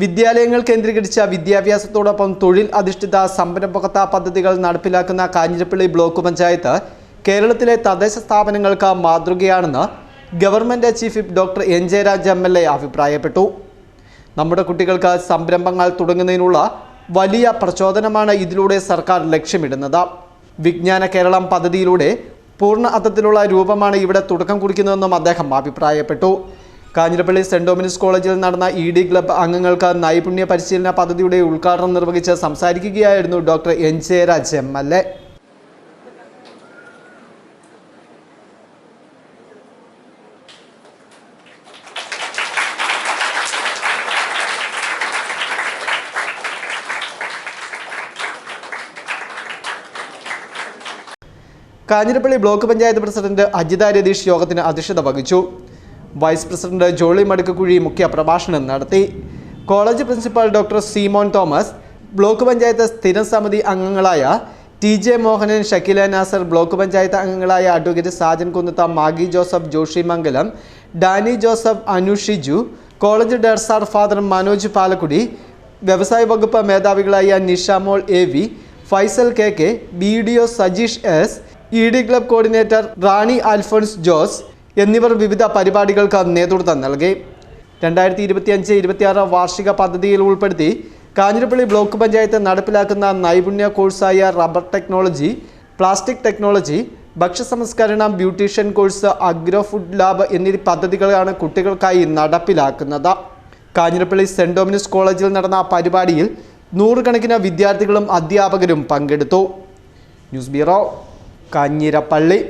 വിദ്യാലയങ്ങൾ കേന്ദ്രീകരിച്ച വിദ്യാഭ്യാസത്തോടൊപ്പം തൊഴിൽ അധിഷ്ഠിത സംരംഭകത്വ പദ്ധതികൾ നടപ്പിലാക്കുന്ന കാഞ്ഞിരപ്പള്ളി ബ്ലോക്ക് പഞ്ചായത്ത് കേരളത്തിലെ തദ്ദേശ സ്ഥാപനങ്ങൾക്ക് മാതൃകയാണെന്ന് government chief doctor N Jayaraj M L A അഭിപ്രായപ്പെട്ടു. നമ്മുടെ കുട്ടികൾക്ക് സംരംഭങ്ങൾ തുടങ്ങുന്നതിനുള്ള വലിയ പ്രചോദനമാണ് ഇതിലൂടെ സർക്കാർ ലക്ഷ്യമിടുന്നത്. വിജ്ഞാന കേരളം പദ്ധതിയിലൂടെ പൂർണ അർത്ഥത്തിലുള്ള രൂപമാണ് ഇവിടെ തുടക്കം കുറിക്കുന്നതെന്നും അദ്ദേഹം അഭിപ്രായപ്പെട്ടു. കാഞ്ഞിരപ്പള്ളി സെന്റ് ഡൊമിനിസ് കോളേജിൽ നടന്ന ഇ ഡി ക്ലബ്ബ് അംഗങ്ങൾക്ക് നൈപുണ്യ പരിശീലന പദ്ധതിയുടെ ഉദ്ഘാടനം നിർവഹിച്ച് സംസാരിക്കുകയായിരുന്നു doctor N Jayaraj M L A. Kanjirappally block panchayat president Ajitha Ratheesh യോഗത്തിന് അധ്യക്ഷത വഹിച്ചു. വൈസ് പ്രസിഡന്റ് ജോളി മടുക്കുകുഴി മുഖ്യ പ്രഭാഷണം നടത്തി. College principal doctor Simon Thomas block panchayat സ്ഥിരം സമിതി അംഗങ്ങളായ T J Mohanan Shakeela Nasar block panchayat അംഗങ്ങളായ advocate Sajan Kunnath Maggie Joseph Joshi Mangalam Dani Joseph Anu Shiju college director father Manoj Palakkudy വ്യവസായ വകുപ്പ് മേധാവികളായ Nishamol A V Faisal K K B D O Sajeesh S E D club coordinator Rani Alphonse Jose എന്നിവർ വിവിധ പരിപാടികൾക്ക് നേതൃത്വം നൽകി. രണ്ടായിരത്തി ഇരുപത്തിയഞ്ച് ഇരുപത്തിയാറ് വാർഷിക പദ്ധതിയിൽ ഉൾപ്പെടുത്തി കാഞ്ഞിരപ്പള്ളി ബ്ലോക്ക് പഞ്ചായത്ത് നടപ്പിലാക്കുന്ന നൈപുണ്യ കോഴ്സായ rubber technology plastic technology ഭക്ഷ്യസംസ്കരണം beautician course agro food lab എന്നീ പദ്ധതികളാണ് കുട്ടികൾക്കായി നടപ്പിലാക്കുന്നത്. കാഞ്ഞിരപ്പള്ളി സെന്റ് ഡൊമിനിസ് കോളേജിൽ നടന്ന പരിപാടിയിൽ നൂറുകണക്കിന് വിദ്യാർത്ഥികളും അധ്യാപകരും പങ്കെടുത്തു. News bureau Kanjirappally.